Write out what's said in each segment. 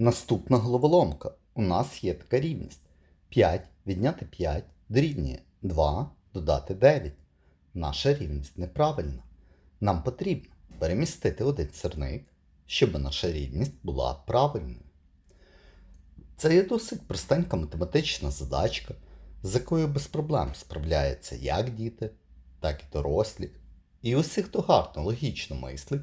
Наступна головоломка. У нас є така рівність. 5 відняти 5 дорівнює 2 додати 9. Наша рівність неправильна. Нам потрібно перемістити один сірник, щоб наша рівність була правильною. Це є досить простенька математична задачка, з якою без проблем справляються як діти, так і дорослі. І усі, хто гарно логічно мислить,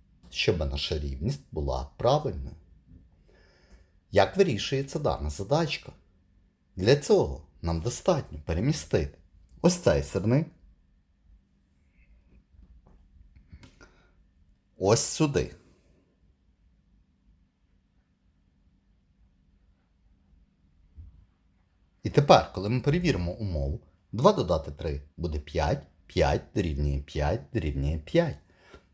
щоб наша рівність була правильною. Як вирішується дана задачка? Для цього нам достатньо перемістити ось цей сирник ось сюди. І тепер, коли ми перевіримо умову, 2 додати 3 буде 5, 5 дорівнює 5 дорівнює 5.